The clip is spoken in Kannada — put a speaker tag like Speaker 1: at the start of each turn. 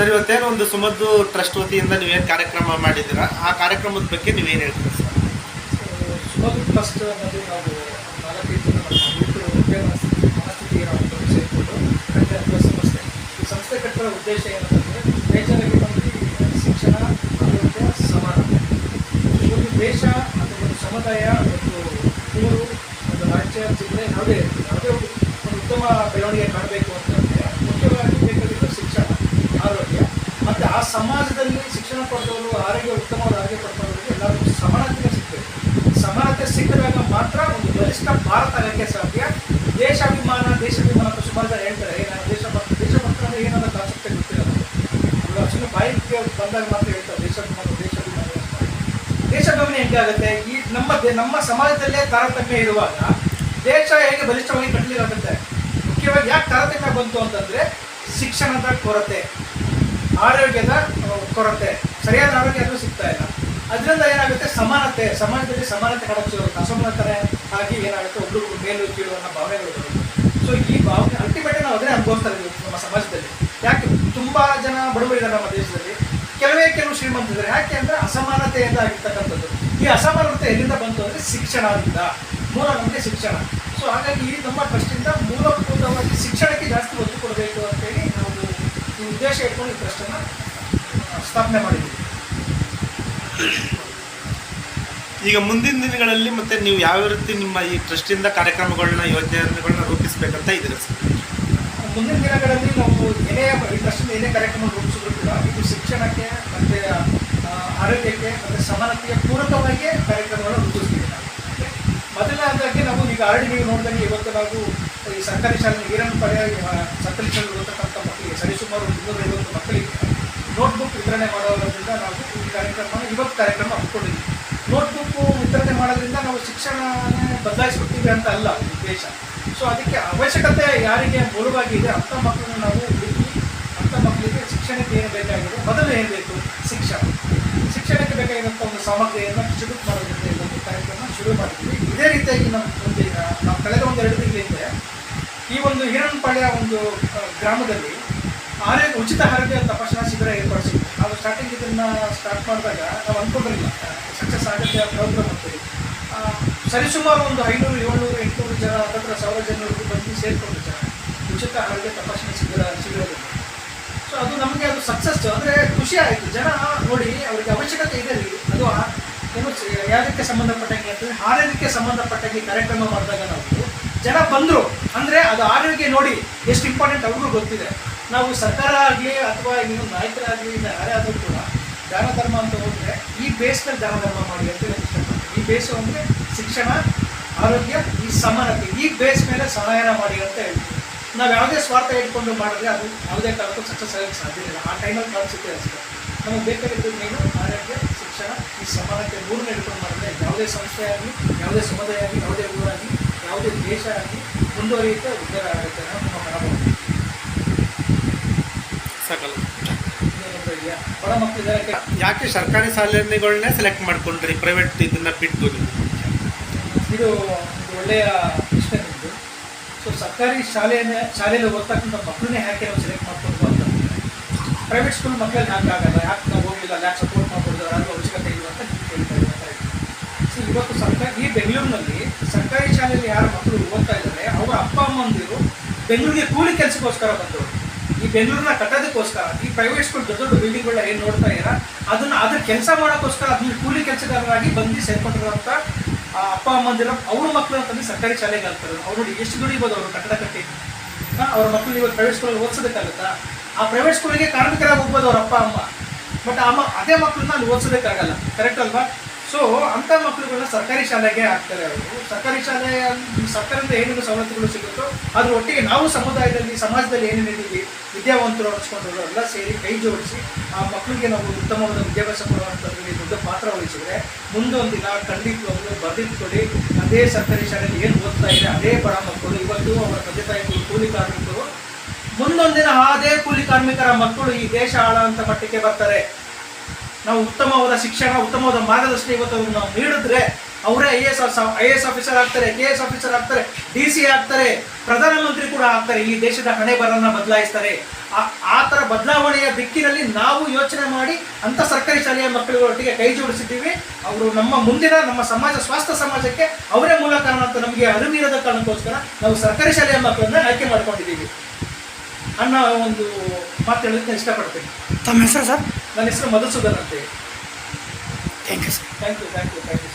Speaker 1: ಸರ್, ಇವತ್ತೇನು ಒಂದು ಸುಮದ್ದು ಟ್ರಸ್ಟ್ ವತಿಯಿಂದ ನೀವೇನು ಕಾರ್ಯಕ್ರಮ ಮಾಡಿದ್ದೀರಾ? ಆ ಕಾರ್ಯಕ್ರಮದ ಬಗ್ಗೆ ನೀವೇನು ಹೇಳ್ತೀರಾ ಸರ್?
Speaker 2: ಸುಮಧು ಟ್ರಸ್ಟ್ ಅನ್ನೋದು ನಾವು ನಾಲ್ಕೈದು ಮನಸ್ಥಿತಿಗೆ ಸೇರಿಕೊಂಡು ಸಂಸ್ಥೆ ಸಂಸ್ಥೆ ಕಟ್ಟಿರೋ ಉದ್ದೇಶ ಏನಂತಂದರೆ ಬಂದು ಶಿಕ್ಷಣ ಆರೋಗ್ಯ ಸಮಾನ ಒಂದು ದೇಶ ಅಥವಾ ಒಂದು ಸಮುದಾಯ, ಒಂದು ಊರು, ಒಂದು ರಾಜ್ಯ, ಜಿಲ್ಲೆ, ಯಾವುದೇ ಯಾವುದೇ ಒಂದು ಉತ್ತಮ ಬೆಳವಣಿಗೆ ಕಾಣಬೇಕು ಅಂತಂದರೆ ಮುಖ್ಯವಾಗಿ ಬೇಕಾಗಿದ್ದು ಶಿಕ್ಷಣ ಆರೋಗ್ಯ ಮತ್ತು ಆ ಸಮಾಜದಲ್ಲಿ ಶಿಕ್ಷಣ ಪಡೆದವರು ಆರೋಗ್ಯ ಉತ್ತಮವಾದ ಆರೋಗ್ಯ ಪಡೆದವರಿಗೆ ಎಲ್ಲರಿಗೂ ಸಮಾನತೆ ಸಿಗ್ತದೆ. ಸಮಾನತೆ ಸಿಕ್ಕಿದಾಗ ಮಾತ್ರ ಒಂದು ಬಲಿಷ್ಠ ಭಾರತ ಆಗಕ್ಕೆ ಸಾಧ್ಯ. ದೇಶಾಭಿಮಾನ ದೇಶಾಭಿಮಾನ ಸುಮಾರು ಜನ ಹೇಳ್ತಾರೆ. "ಏ, ನಾನು ದೇಶ ಭಕ್ತ ದೇಶ ಭಕ್ತ ಅಂದ್ರೆ ಏನನ್ನ ಕಾನ್ಸೆಪ್ಟ್ ಗೊತ್ತಿಲ್ಲ ನಮಗೆ ಸುಮ್ಮನೆ ಬಾಯಿಗೆ ಬಂದಾಗ ಮಾತ್ರ ಹೇಳ್ತಾರೆ ದೇಶಾಭಿಮಾನ ದೇಶಾಭಿಮಾನ ಅಂತ. ದೇಶಾಭಿಮಾನ ಹೆಂಗೆ ಆಗುತ್ತೆ? ಈ ನಮ್ಮ ನಮ್ಮ ಸಮಾಜದಲ್ಲೇ ತಾರತಮ್ಯ ಇರುವಾಗ ದೇಶ ಹೇಗೆ ಬಲಿಷ್ಠವಾಗಿ ಕಟ್ಟಲಿಕ್ಕಾಗುತ್ತೆ ಮುಖ್ಯವಾಗಿ ಯಾಕೆ ತಾರತಮ್ಯ ಬಂತು ಅಂತಂದ್ರೆ ಶಿಕ್ಷಣದ ಕೊರತೆ. ಆರೋಗ್ಯದ ಕೊರತೆ, ಸರಿಯಾದ ಆರೋಗ್ಯ ಅದು ಸಿಗ್ತಾ ಇಲ್ಲ. ಅದರಿಂದ ಏನಾಗುತ್ತೆ? ಸಮಾನತೆ, ಸಮಾಜದಲ್ಲಿ ಸಮಾನತೆ ಕಾಣಕ್ಕೆ ಅಸಮಾನತೆ ಆಗಿ ಏನಾಗುತ್ತೆ? ಒಬ್ರು ಮೇಲು ಕೀಳು ಅನ್ನೋ ಭಾವನೆಗಳು ಬರುತ್ತೆ. ಸೊ ಈ ಭಾವನೆ ಅಲ್ಟಿಮೇಟ್ ನಾವು ಅದನ್ನೇ ಅನುಭವಿಸ್ತಾ ಇದ್ದೀವಿ ನಮ್ಮ ಸಮಾಜದಲ್ಲಿ. ಯಾಕೆ? ತುಂಬಾ ಜನ ಬಡವರಿದ್ದಾರೆ ನಮ್ಮ ದೇಶದಲ್ಲಿ. ಕೆಲವೇ ಕೆಲವು ಶ್ರೀಮಂತರಿದ್ದಾರೆ ಯಾಕೆ ಅಂದರೆ ಅಸಮಾನತೆಯಿಂದ ಆಗಿರ್ತಕ್ಕಂಥದ್ದು ಈ ಅಸಮಾನತೆ ಎಲ್ಲಿಂದ ಬಂತು ಅಂದ್ರೆ ಶಿಕ್ಷಣದಿಂದ ಮೂಲ ನಮಗೆ ಶಿಕ್ಷಣ. ಸೊ ಹಾಗಾಗಿ ಈ ನಮ್ಮ ಟ್ರಸ್ಟಿಂದ ಮೂಲಭೂತವಾಗಿ ಶಿಕ್ಷಣಕ್ಕೆ ಜಾಸ್ತಿ ಒತ್ತು ಕೊಡಬೇಕು ಅಂತೇಳಿ ಉದ್ದೇಶ ಇಟ್ಕೊಂಡು ಈ ಟ್ರಸ್ಟನ್ನು ಸ್ಥಾಪನೆ ಮಾಡಿದ್ದೀವಿ
Speaker 1: ಈಗ ಮುಂದಿನ ದಿನಗಳಲ್ಲಿ ಮತ್ತೆ ನೀವು ಯಾವ ರೀತಿ ನಿಮ್ಮ ಈ ಟ್ರಸ್ಟಿಂದ ಕಾರ್ಯಕ್ರಮಗಳನ್ನ ಯೋಜನೆಗಳನ್ನ ರೂಪಿಸಬೇಕಂತ ಇದ್ದೀರ ಸರ್?
Speaker 2: ಮುಂದಿನ ದಿನಗಳಲ್ಲಿ ನಾವು ಏನೇ ಈ ಟ್ರಸ್ಟಿಂದ ಏನೇ ಕಾರ್ಯಕ್ರಮ ರೂಪಿಸಿದ್ರು ಕೂಡ ಇದು ಶಿಕ್ಷಣಕ್ಕೆ ಮತ್ತು ಆರೋಗ್ಯಕ್ಕೆ ಮತ್ತು ಸಮಾನತೆಗೆ ಪೂರಕವಾಗಿ ಕಾರ್ಯಕ್ರಮಗಳನ್ನು ರೂಪಿಸ್ತೀವಿ ನಾವು. ಮೊದಲನೇದಾಗಿ ನಾವು ಈಗ ಆಲ್ರೆಡಿ ನೀವು ನೋಡಿದಂಗೆ ಇವತ್ತು ನಾವು ಈ ಸರ್ಕಾರಿ ಶಾಲೆ ನೀರನ್ನು ಪಡೆಯ ಸರ್ಕಾರಿ ಶಾಲೆ ಓದತಕ್ಕಂಥ ಸರಿಸುಮಾರು ಇನ್ನೂರ ಐವತ್ತು ಮಕ್ಕಳಿಗೆ ನೋಟ್ಬುಕ್ ವಿತರಣೆ ಮಾಡೋದ್ರಿಂದ ನಾವು ಈ ಕಾರ್ಯಕ್ರಮ ಇವತ್ತು ಕಾರ್ಯಕ್ರಮ ಹಮ್ಮಿಕೊಂಡಿದ್ದೀವಿ. ನೋಟ್ಬುಕ್ ವಿತರಣೆ ಮಾಡೋದ್ರಿಂದ ನಾವು ಶಿಕ್ಷಣನೇ ಬದಲಾಯಿಸ್ಬಿಡ್ತೀವಿ ಅಂತ ಅಲ್ಲ ಉದ್ದೇಶ. ಸೊ ಅದಕ್ಕೆ ಅವಶ್ಯಕತೆ ಯಾರಿಗೆ ಮೂಲವಾಗಿ ಇದೆ, ಅಂಥ ಮಕ್ಕಳನ್ನ ನಾವು ಹುಡುಕಿ, ಅಂಥ ಮಕ್ಕಳಿಗೆ ಶಿಕ್ಷಣಕ್ಕೆ ಏನು ಬೇಕಾಗಿದೆ, ಮೊದಲು ಏನು ಬೇಕು? ಶಿಕ್ಷಣ. ಶಿಕ್ಷಣಕ್ಕೆ ಬೇಕಾಗಿರುವಂಥ ಒಂದು ಸಾಮಗ್ರಿಯನ್ನು ಡಿಸ್ಟ್ರಿಬ್ಯೂಟ್ ಮಾಡೋದ್ರಿಂದ ಒಂದು ಕಾರ್ಯಕ್ರಮ ಶುರು ಮಾಡಿದ್ವಿ ಇದೇ ರೀತಿಯಾಗಿ ನಮ್ಮ ಒಂದು ನಾವು ಕಳೆದ ಒಂದು ಎರಡು ತಿಂಗಳಿಂದ ಈ ಒಂದು ಹಿರಣ್ಪಾಳ್ಯ ಒಂದು ಗ್ರಾಮದಲ್ಲಿ ಆರೋಗ್ಯ ಉಚಿತ ಆರೋಗ್ಯ ತಪಾಸಣಾ ಶಿಬಿರ ಏರ್ಪಡಿಸಿದ್ವಿ ಅದು ಸ್ಟಾರ್ಟಿಂಗ್ ಇದನ್ನ ಸ್ಟಾರ್ಟ್ ಮಾಡಿದಾಗ ನಾವು ಅಂದ್ಕೊಂಡಿರಲಿಲ್ಲ ಸಕ್ಸಸ್ ಆಗುತ್ತೆ ಪ್ರೋಗ್ರಾಮ್ ಅಂತೇಳಿ ಸರಿಸುಮಾರು ಒಂದು ಐನೂರು, ಏಳ್ನೂರು, ಎಂಟುನೂರು ಜನ ಹತ್ತಿರ ಸಾವಿರ ಜನರಿಗೂ ಬಂದು ಸೇರಿಕೊಂಡು ಜನ ಉಚಿತ ಆರೋಗ್ಯ ತಪಾಸಣಾ ಶಿಬಿರ ಶಿಬಿರದಲ್ಲಿ ಸೊ ಅದು ನಮಗೆ ಅದು ಸಕ್ಸಸ್ ಅಂದರೆ ಖುಷಿ ಆಯಿತು. ಜನ ನೋಡಿ, ಅವರಿಗೆ ಅವಶ್ಯಕತೆ ಇದೆ ರೀ ಅದು ಏನು ಯಾವುದಕ್ಕೆ ಸಂಬಂಧಪಟ್ಟಂಗೆ ಅಂತಂದರೆ ಆರೋಗ್ಯಕ್ಕೆ ಸಂಬಂಧಪಟ್ಟಂಗೆ ಕಾರ್ಯಕ್ರಮ ಮಾಡಿದಾಗ ನಾವು ಜನ ಬಂದರು. ಅಂದರೆ ಅದು ಆರೋಗ್ಯ ನೋಡಿ ಎಷ್ಟು ಇಂಪಾರ್ಟೆಂಟ್ ಅವ್ರಿಗೂ ಗೊತ್ತಿದೆ. ನಾವು ಸರ್ಕಾರ ಆಗಲಿ ಅಥವಾ ಇನ್ನೊಂದು ನಾಯಕರಾಗಲಿ ಇನ್ನು ಯಾರೇ ಆದರೂ ಕೂಡ ದಾನ ಧರ್ಮ ಅಂತ ಹೋದರೆ ಈ ಬೇಸ್ನಲ್ಲಿ ದಾನ ಧರ್ಮ ಮಾಡಿ ಅಂತ ಹೇಳಿ ಈ ಬೇಸು ಅಂದರೆ ಶಿಕ್ಷಣ, ಆರೋಗ್ಯ, ಈ ಸಮಾನತೆ. ಈ ಬೇಸ್ ಮೇಲೆ ಸಹಾಯನ ಮಾಡಿ ಅಂತ ಹೇಳ್ತೀವಿ ನಾವು ಯಾವುದೇ ಸ್ವಾರ್ಥ ಇಟ್ಕೊಂಡು ಮಾಡಿದ್ರೆ ಅದು ಯಾವುದೇ ಕಾರಣಕ್ಕೂ ಸಕ್ಸಸ್ ಆಗಕ್ಕೆ ಸಾಧ್ಯ ಇಲ್ಲ. ಆ ಟೈಮಲ್ಲಿ ಕಾಣಿಸುತ್ತೆ ಅಷ್ಟೇ. ನಮಗೆ ಬೇಕಾಗಿದ್ದು ಮೇನು ಆರೋಗ್ಯ, ಶಿಕ್ಷಣ, ಈ ಸಮಾನತೆ ಮೂರನ್ನ ಇಟ್ಕೊಂಡು ಮಾಡಿದ್ರೆ ಯಾವುದೇ ಸಂಸ್ಥೆ ಆಗಲಿ, ಯಾವುದೇ ಸಮುದಾಯ ಆಗಲಿ, ಯಾವುದೇ ಊರಾಗಲಿ, ಯಾವುದೇ ದೇಶ ಆಗಲಿ ಮುಂದುವರಿಯುತ್ತೆ, ಉದ್ಧಾರ ಆಗುತ್ತೆ ಅನ್ನೋದು ನಮ್ಮ ಮನೋಭಾವ
Speaker 1: ಸಾಕಲ್ಲ. ಯಾಕೆ ಸರ್ಕಾರಿ ಶಾಲೆಗಳನ್ನೇ ಸೆಲೆಕ್ಟ್ ಮಾಡ್ಕೊಂಡ್ರಿ? ಪ್ರೈವೇಟ್ ಇದನ್ನ ಬಿಟ್ಟು
Speaker 2: ಇದು ಒಂದು ಒಳ್ಳೆಯ ಪ್ರಶ್ನೆ ನಿಮ್ಮದು ಸೊ ಸರ್ಕಾರಿ ಶಾಲೆಯನ್ನ ಶಾಲೆಯಲ್ಲಿ ಓದ್ತಕ್ಕಂಥ ಮಕ್ಕಳನ್ನೇ ಯಾಕೆ ನಾವು ಸೆಲೆಕ್ಟ್ ಮಾಡ್ಕೊಂಡು ಅಂತ ಪ್ರೈವೇಟ್ ಸ್ಕೂಲ್ ಮಕ್ಕಳಲ್ಲಿ ಯಾಕೆ ಆಗಲ್ಲ. ಯಾಕೆ ನಾವು ಹೋಗಿಲ್ಲ ಯಾಕೆ ಸಪೋರ್ಟ್ ಮಾಡ್ಬೋದು ಯಾರು ಅವಶ್ಯಕತೆ ಇಲ್ಲ ಅಂತ ಕೇಳ್ತಾ ಇದ್ದಾರೆ ಸೊ ಇವತ್ತು ಸರ್ಕಾರ ಈ ಬೆಂಗಳೂರಿನಲ್ಲಿ ಸರ್ಕಾರಿ ಶಾಲೆಯಲ್ಲಿ ಯಾರು ಮಕ್ಕಳು ಓದ್ತಾ ಇದ್ದಾರೆ ಅವರ ಅಪ್ಪ ಅಮ್ಮಂದಿರು ಬೆಂಗಳೂರಿಗೆ ಕೂಲಿ ಕೆಲಸಕ್ಕೋಸ್ಕರ ಬಂದವರು. ಈ ಬೆಂಗಳೂರನ್ನ ಕಟ್ಟೋದಕ್ಕೋಸ್ಕರ, ಈ ಪ್ರೈವೇಟ್ ಸ್ಕೂಲ್ ದೊಡ್ಡ ದೊಡ್ಡ ಬಿಲ್ಡಿಂಗ್ಗಳನ್ನ ಏನು ನೋಡ್ತಾ ಇದ್ದೀರಾ, ಅದನ್ನು ಅದ್ರ ಕೆಲಸ ಮಾಡೋಕ್ಕೋಸ್ಕರ ಅದನ್ನ ಕೂಲಿ ಕೆಲಸಗಾರರಾಗಿ ಬಂದು ಸೇರ್ಕೊಂಡಿರೋಂಥ ಅಪ್ಪ ಅಮ್ಮಂದಿರ ಅವ್ರ ಮಕ್ಕಳು ತಂದು ಸರ್ಕಾರಿ ಶಾಲೆಗೆ ಹಾಕ್ತಾರೆ. ಅವ್ರು ನೋಡಿ ಎಷ್ಟು ದುಡಿಬೋದು ಅವರು ಕಟ್ಟಡ ಕಟ್ಟಿ. ಅವ್ರ ಮಕ್ಕಳು ಇವಾಗ ಪ್ರೈವೇಟ್ ಸ್ಕೂಲಲ್ಲಿ ಓದಿಸೋದಕ್ಕಾಗುತ್ತಾ? ಆ ಪ್ರೈವೇಟ್ ಸ್ಕೂಲಿಗೆ ಕಾರ್ಮಿಕರಾಗಿ ಹೋಗ್ಬೋದು ಅವ್ರ ಅಪ್ಪ, ಅಮ್ಮ. ಬಟ್ ಅಮ್ಮ ಅದೇ ಮಕ್ಕಳನ್ನ ಅಲ್ಲಿ ಓದಿಸೋದಕ್ಕಾಗಲ್ಲ. ಕರೆಕ್ಟ್ ಅಲ್ವಾ? ಸೊ ಅಂಥ ಮಕ್ಕಳುಗಳನ್ನ ಸರ್ಕಾರಿ ಶಾಲೆಗೆ ಹಾಕ್ತಾರೆ ಅವರು. ಸರ್ಕಾರಿ ಶಾಲೆ ಸರ್ಕಾರದಿಂದ ಏನೇನು ಸವಲತ್ತುಗಳು ಸಿಗುತ್ತೋ ಅದ್ರ ಒಟ್ಟಿಗೆ ನಾವು ಸಮುದಾಯದಲ್ಲಿ, ಸಮಾಜದಲ್ಲಿ ಏನೇನಿದ್ದೀವಿ ವಿದ್ಯಾವಂತರು ಅನಿಸ್ಕೊಂಡ್ರು ಎಲ್ಲ ಸೇರಿ ಕೈ ಜೋಡಿಸಿ ಆ ಮಕ್ಕಳಿಗೆ ನಾವು ಉತ್ತಮವಾದ ವಿದ್ಯಾಭ್ಯಾಸ ಕೊಡುವಂಥದ್ರಲ್ಲಿ ದೊಡ್ಡ ಪಾತ್ರ ವಹಿಸಿದ್ರೆ ಮುಂದೊಂದು ದಿನ ಖಂಡಿತವಾಗ್ಲೂ ಬರೆದಿಟ್ಕೊಳ್ಳಿ ಅದೇ ಸರ್ಕಾರಿ ಶಾಲೆಯಲ್ಲಿ ಏನು ಓದ್ತಾ ಇದೆ, ಅದೇ ಬಡ ಮಕ್ಕಳು ಇವತ್ತು ಅವರ ತಂದೆ ತಾಯಿಗಳು ಕೂಲಿ ಕಾರ್ಮಿಕರು. ಮುಂದೊಂದಿನ ಅದೇ ಕೂಲಿ ಕಾರ್ಮಿಕರ ಮಕ್ಕಳು ಈ ದೇಶ ಆಳುವಂಥ ಮಟ್ಟಕ್ಕೆ ಬರ್ತಾರೆ. ನಾವು ಉತ್ತಮವಾದ ಶಿಕ್ಷಣ, ಉತ್ತಮವಾದ ಮಾರ್ಗದರ್ಶನ ಇವತ್ತು ನಾವು ನೀಡಿದ್ರೆ ಅವರೇ I S I S officer ಆಗ್ತಾರೆ ಕೆ ಎಸ್ ಆಫೀಸರ್ ಆಗ್ತಾರೆ ಡಿ ಸಿ ಆಗ್ತಾರೆ ಪ್ರಧಾನಮಂತ್ರಿ ಕೂಡ ಆಗ್ತಾರೆ. ಈ ದೇಶದ ಹಣೆ ಬರನ್ನ ಬದಲಾಯಿಸ್ತಾರೆ. ಆ- ಥರ ಬದಲಾವಣೆಯ ದಿಕ್ಕಿನಲ್ಲಿ ನಾವು ಯೋಚನೆ ಮಾಡಿ ಅಂತ ಸರ್ಕಾರಿ ಶಾಲೆಯ ಮಕ್ಕಳುಗಳೊಟ್ಟಿಗೆ ಕೈ ಜೋಡಿಸಿದ್ದೀವಿ. ಅವರು ನಮ್ಮ ಮುಂದಿನ, ನಮ್ಮ ಸಮಾಜ ಸ್ವಾಸ್ಥ್ಯ ಸಮಾಜಕ್ಕೆ ಅವರೇ ಮೂಲ ಕಾರಣ ಅಂತ ನಮಗೆ ಅರಿವಿರದ ಕಾರಣಕ್ಕೋಸ್ಕರ ನಾವು ಸರ್ಕಾರಿ ಶಾಲೆಯ ಮಕ್ಕಳನ್ನ ಆಯ್ಕೆ ಮಾಡ್ಕೊಂಡಿದ್ದೀವಿ. ಅನ್ನೋ ಒಂದು ಮಾತು ಹೇಳೋದಕ್ಕೆ ಇಷ್ಟಪಡ್ತೀನಿ.
Speaker 3: ತಮ್ಮ ಹೆಸರು ಸರ್?
Speaker 2: ನನ್ನ ಹೆಸರು ಮಧುಸೂದನ್ ಅಂತ
Speaker 3: thank you sir
Speaker 2: thank you thank you thank you